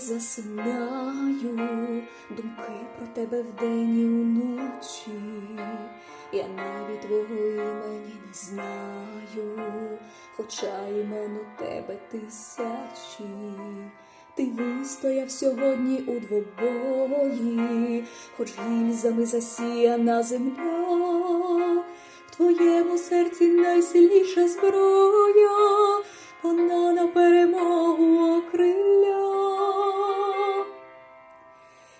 засинаю, думки про тебе вдень і уночі. Я навіть твого імені не знаю, хоча імен у тебе тисячі. Ти вистояв сьогодні у двобої, хоч гільзами засіяна земля. В твоєму серці найсильніша зброя,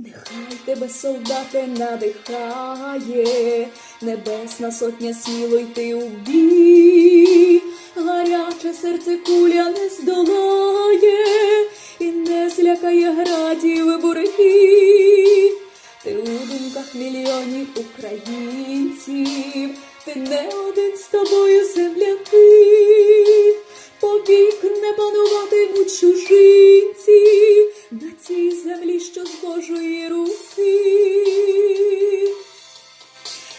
Нехай тебе, солдате, надихає, небесна сотня сміло йти у бій, гаряче серце куля не здолає, і не злякає градів боргів. Ти у думках мільйонів українців, ти не один з тобою земляки, повік не пануватимуть чужинці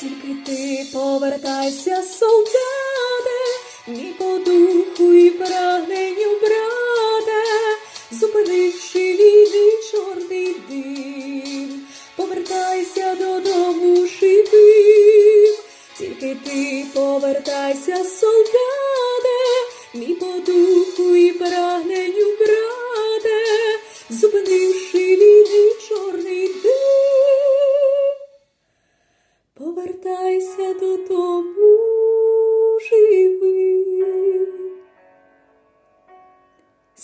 Тільки ти повертайся, солдате, мій по духу і прагненню, брате, зупинивши війни чорний дим, повертайся додому живим, тільки ти повертайся,